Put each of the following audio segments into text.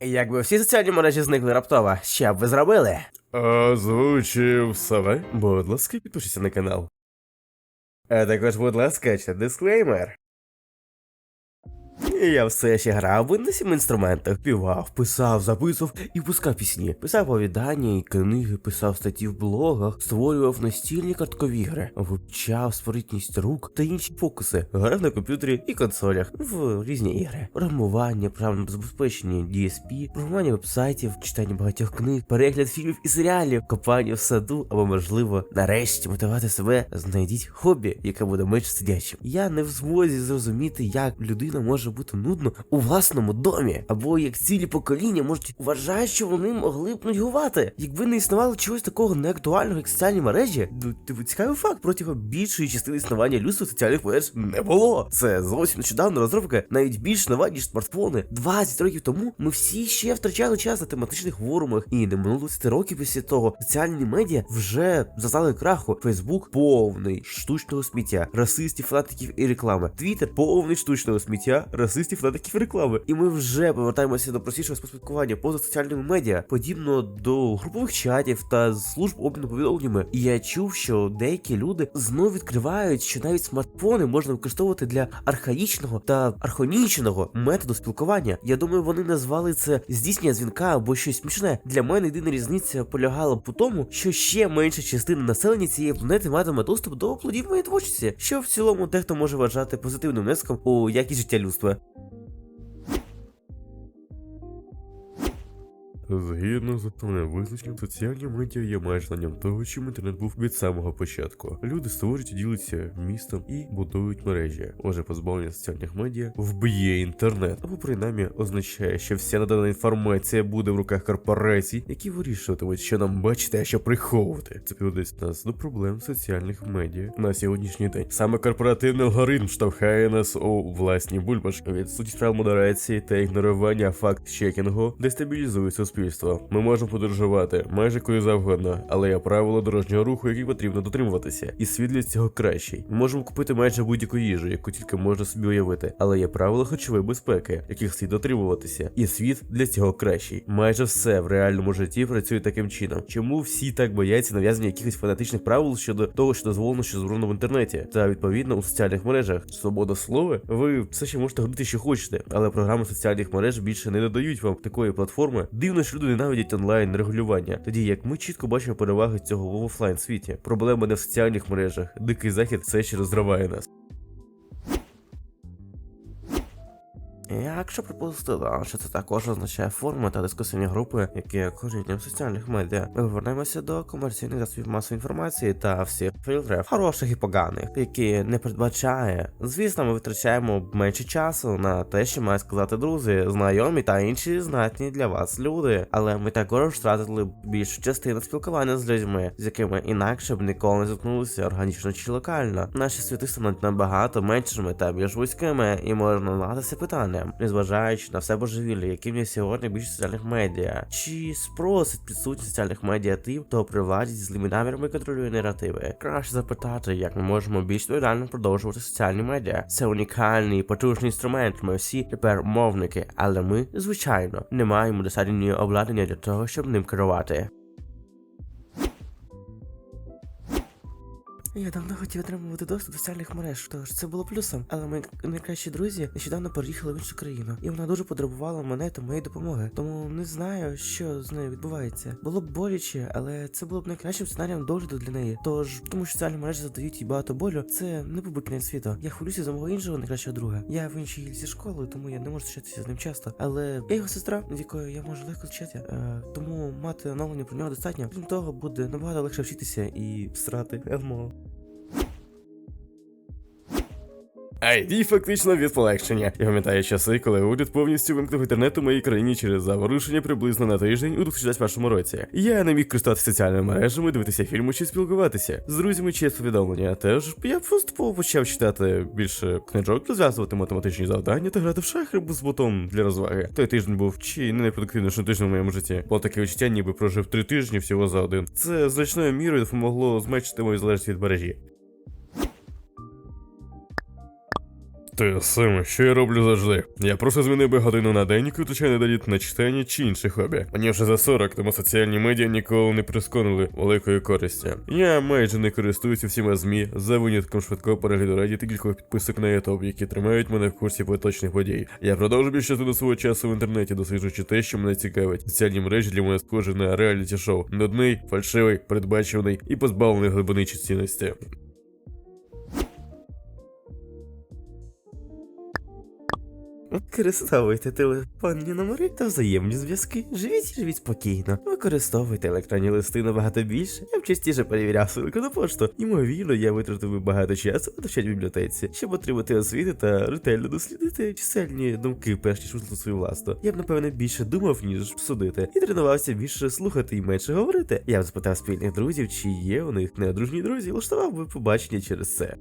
Якби всі соціальні мережі зникли раптово, що б ви зробили? Озвучив себе. Будь ласка, підпишіться на канал. А також, будь ласка, ще дисклеймер. Я все ще грав би на сім інструментах, співав, писав, записував і пускав пісні, писав оповідання і книги, писав статті в блогах, створював настільні карткові ігри, вивчав спритність рук та інші фокуси, грав на комп'ютері і консолях в різні ігри, програмування, програмне забезпечення, DSP, програмування вебсайтів, читання багатьох книг, перегляд фільмів і серіалів, копання в саду або можливо нарешті мотивувати себе. Знайдіть хобі, яке буде менш сидячим. Я не в змозі зрозуміти, як людина може бути нудно у власному домі, або як цілі покоління можуть вважати, що вони могли б нудьгувати. Якби не існувало чогось такого неактуального, як соціальні мережі, ну типу цікавий факт протягом більшої частини існування людства соціальних мереж не було. Це зовсім нещодавно розробка навіть більш нова, ніж смартфони. 20 років тому ми всі ще втрачали час на тематичних форумах, і не минуло 10 років після того соціальні медіа вже зазнали краху. Фейсбук повний штучного сміття, расистів, фанатиків і реклами. Твіттер повний штучного сміття, расистів, фанатиків і реклами. І ми вже повертаємося до простішого спілкування поза соціальними медіа, подібно до групових чатів та служб обміну повідомленнями. І я чув, що деякі люди знову відкривають, що навіть смартфони можна використовувати для архаїчного та архонічного методу спілкування. Я думаю, вони назвали це здійснення дзвінка або щось смішне. Для мене єдина різниця полягала б у тому, що ще менша частина населення цієї планети матиме доступ до плодів моєї творчості, що в цілому дехто може вважати позитивним внеском у якість життя людства. Згідно з основним визначенням, соціальні медіа є майже знанням того, чим інтернет був від самого початку. Люди створюють і діляться містом і будують мережі. Отже, позбавлення соціальних медіа вб'є інтернет, або принаймні означає, що вся надана інформація буде в руках корпорацій, які вирішуватимуть, що нам бачити, а що приховувати. Це приводить нас до проблем соціальних медіа на сьогоднішній день. Саме корпоративний алгоритм штовхає нас у власні бульбашки. Відсутність правил модерації та ігнорування факт-чекінгу дестабілізує суспільство. Ми можемо подорожувати майже коли завгодно, але є правила дорожнього руху, яких потрібно дотримуватися, і світ для цього кращий. Ми можемо купити майже будь-яку їжу, яку тільки можна собі уявити, але є правила харчової безпеки, яких слід дотримуватися, і світ для цього кращий. Майже все в реальному житті працює таким чином. Чому всі так бояться нав'язання якихось фанатичних правил щодо того, що дозволено, що заборонено в інтернеті, та відповідно у соціальних мережах. Свобода слова, ви все ще можете говорити, що хочете, але програми соціальних мереж більше не надають вам такої платформи. Дивно, що люди ненавидять онлайн регулювання, тоді як ми чітко бачимо переваги цього в офлайн світі. Проблема не в соціальних мережах. Дикий захід все ще розриває нас. Якщо припустити, що це також означає форуми та дискусійні групи, які корінням соціальних медіа, ми повернемося до комерційних засобів масової інформації та всіх фільтрів, хороших і поганих, які не передбачає. Звісно, ми витрачаємо менше часу на те, що мають сказати друзі, знайомі та інші знатні для вас люди. Але ми також втратили більшу частину спілкування з людьми, з якими інакше б ніколи не зіткнулися органічно чи локально. Наші світи стануть набагато меншими та більш вузькими, і можна надатися питання, незважаючи на все божевілля, яким є сьогодні більше соціальних медіа. Чи спросить підсутність соціальних медіа тим, хто при владі з злими контролює наративи? Краще запитати, як ми можемо більш лояльно продовжувати соціальні медіа. Це унікальний потужний інструмент. Ми всі тепер мовники, але ми, звичайно, не маємо достатньо обладнання для того, щоб ним керувати. Я давно хотів отримувати доступ до соціальних мереж, тож це було плюсом. Але мої найкращі друзі нещодавно переїхали в іншу країну, і вона дуже потребувала мене та моєї допомоги. Тому не знаю, що з нею відбувається. Було б боляче, але це було б найкращим сценарієм догляду для неї. Тож, тому що соціальні мережі задають їй багато болю, це не кінець світу. Я хвилююся за мого іншого найкращого друга. Я в іншій гільзі школи, тому я не можу зустрічатися з ним часто. Але я його сестра, з якою я можу легко вчити. Е, тому мати оновлення про нього достатньо. Крім того, буде набагато легше вчитися і срати. Елмо. ID фактично від полегшення. Я пам'ятаю часи, коли уряд повністю вимкнув інтернет у моїй країні через заворушення приблизно на тиждень у 2021 році. Я не міг користуватися соціальними мережами, дивитися фільми чи спілкуватися з друзями через повідомлення. Теж я поступово почав читати більше книжок, розв'язувати математичні завдання та грати в шахи з ботом для розваги. Той тиждень був чи не найпродуктивнішим тижнем в моєму житті. Було таке відчуття, ніби прожив три тижні всього за один. Це значною мірою допомогло зменшити мою залежність від мережі. Те саме, що я роблю завжди. Я просто змінив би годину на день і витрачаю недоліт на читання чи інше хобі. Мені вже за 40, тому соціальні медіа ніколи не присконили великої користі. Я майже не користуюся всіма ЗМІ за винятком швидкого перегляду раді та кількох підписок на YouTube, які тримають мене в курсі поточних подій. Я продовжу більше до свого часу в інтернеті, досліджуючи те, що мене цікавить. Соціальні мережі для мене схожі на реаліті шоу. Нудний, фальшивий, передбачуваний і позбавлений глибини чи цінності. Використовуйте телефонні номери та взаємні зв'язки. Живіть, живіть спокійно. Використовуйте електронні листи набагато більше. Я б частіше перевіряв свою електронну пошту. Ймовірно, я витратив багато часу на навчать в бібліотеці, щоб отримати освіти та ретельно дослідити чисельні думки, перш ніж висловити свою власну. Я б напевне більше думав, ніж судити, і тренувався більше слухати і менше говорити. Я б спитав спільних друзів, чи є у них неодружні друзі, влаштував би побачення через це.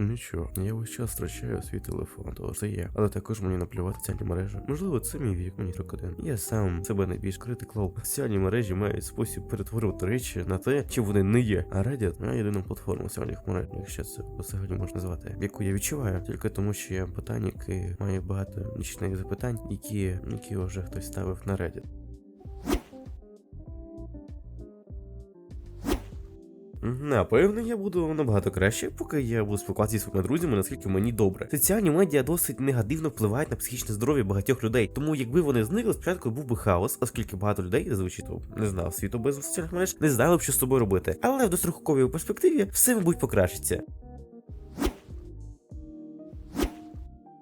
Нічого, я весь час втрачаю свій телефон, то це є. Але також мені наплювати соціальні мережі. Можливо, це мій вік, мені 41. Я сам себе найбільш критик лов. Соціальні мережі мають спосіб перетворювати речі на те, чим вони не є. А Reddit моя єдина платформа соціальних мереж, якщо це взагалі можна назвати, яку я відчуваю, тільки тому, що я ботанік і маю багато нічних запитань, які, які вже хтось ставив на Reddit. Напевно, я буду набагато краще, поки я буду спілкуватися зі своїми друзями, наскільки мені добре. Соціальні медіа досить негативно впливають на психічне здоров'я багатьох людей. Тому якби вони зникли, спочатку був би хаос, оскільки багато людей зазвичай то не знав світу без соціальних мереж, не знали б, що з тобою робити. Але в достроковій перспективі все, мабуть, покращиться.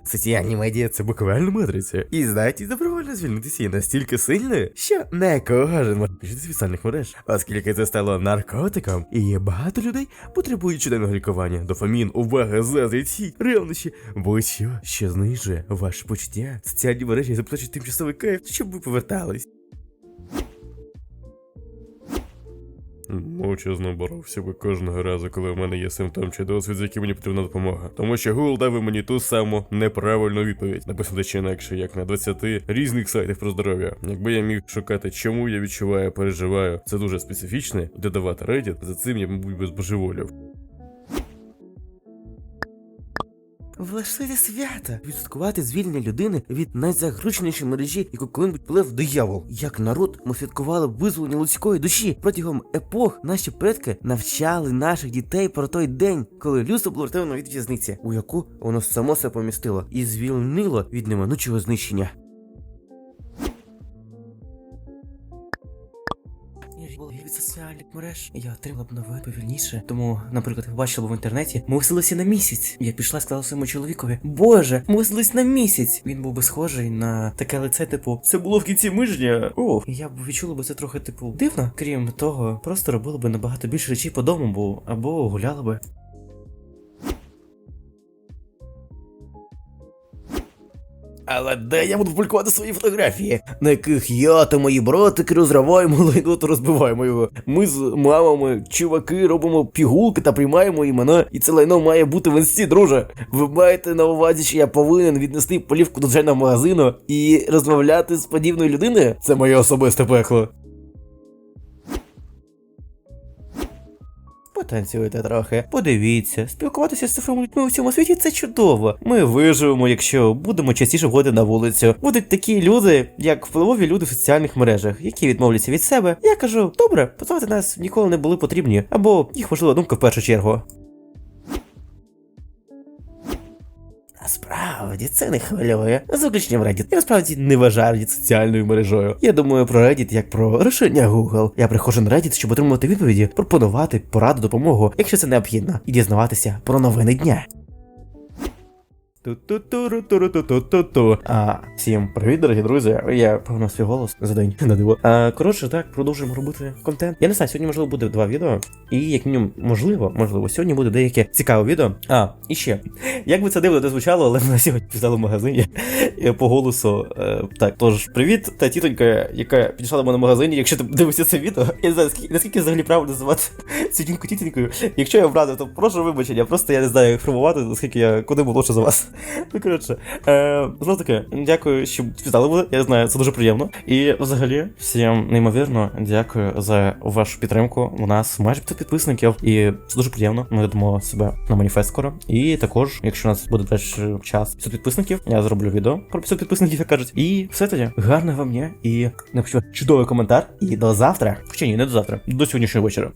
Соціальні анімедія це буквально матриця. І знаєте, добровольно звільнитися є настільки сильною, що не кожен може з соціальних мереж, оскільки це стало наркотиком, і є багато людей потребують чудового лікування, дофамін, увага, хіть, ревнощі, будь-що, що знижує ваше почуття. Соціальні мережі забезпечують тимчасовий кайф, щоб ви повертались. Мовчазно боровся би кожного разу, коли в мене є симптом чи досвід, з яким мені потрібна допомога. Тому що Google дав мені ту саму неправильну відповідь, написати чи інакше, як на 20 різних сайтах про здоров'я. Якби я міг шукати, чому я відчуваю, переживаю, це дуже специфічне, і додавати Reddit, за цим я, мабуть, би збожеволів. Влаштуйте свято! Відсвяткувати звільнення людини від найзагрученішої мережі, яку коли-небудь плев диявол. Як народ, ми святкували визволення людської душі. Протягом епох наші предки навчали наших дітей про той день, коли людство було врятовано від в'язниці, у яку воно само себе помістило і звільнило від неминучого знищення. Від соціальних мереж я отримала б нове повільніше. Тому, наприклад, ви бачили в інтернеті, ми веселилися на місяць. Я пішла і сказала своєму чоловікові: Боже, ми веселились на місяць. Він був би схожий на таке лице, типу, це було в кінці мижня. О, я б відчула би це трохи, типу, дивно. Крім того, просто робила би набагато більше речей по дому, бо або гуляла би. Але де я буду публікувати свої фотографії, на яких я та мої братики розриваємо лайно та розбиваємо його. Ми з мамами, чуваки, робимо пігулки та приймаємо імена, і це лайно має бути в інсті, друже. Ви маєте на увазі, що я повинен віднести полівку до джайного магазину і розмовляти з подібною людиною? Це моє особисте пекло. Потанцюйте трохи, подивіться, спілкуватися з цифровими людьми у цьому світі це чудово. Ми виживемо, якщо будемо частіше входити на вулицю. Будуть такі люди, як впливові люди в соціальних мережах, які відмовляться від себе. Я кажу, добре, позвати нас ніколи не були потрібні, або їх важлива думка в першу чергу. Насправді це не хвилює. З виключенням Reddit. Я насправді не вважаю Reddit соціальною мережою. Я думаю про Reddit як про рішення Google. Я приходжу на Reddit, щоб отримувати відповіді, пропонувати пораду, допомогу, якщо це необхідно, і дізнаватися про новини дня. Ту-ту-ту-ру-ту-ру-ту-ту-ту. А, всім привіт, дорогі друзі. Я певно свій голос за день на диво. А, коротше, так, продовжуємо робити контент. Я не знаю, сьогодні можливо буде два відео. І як мінімум, можливо, можливо, сьогодні буде деяке цікаве відео. А, і ще. Як би це дивно не звучало, але мене сьогодні пізнали в магазині е, по голосу. Е, так, тож, привіт, та тітонька, яка підійшла до мене в магазині. Якщо ти дивишся це відео, я не знаю, наскільки, взагалі правильно називати цю жінку тітонькою. Якщо я вбрати, то прошу вибачення, просто я не знаю, як формувати, наскільки я куди молодше за вас. Ну, коротше, е, знов таки, дякую, що мене. Я знаю, це дуже приємно. І взагалі, всім неймовірно дякую за вашу підтримку. У нас майже 500 підписників, і це дуже приємно. Ми ведемо себе на маніфест скоро. І також, якщо у нас буде теж час 500 підписників, я зроблю відео про 500 підписників, як кажуть. І все тоді. Гарного вам дня і напишу чудовий коментар. І до завтра. Хоча ні, не до завтра, до сьогоднішнього вечора.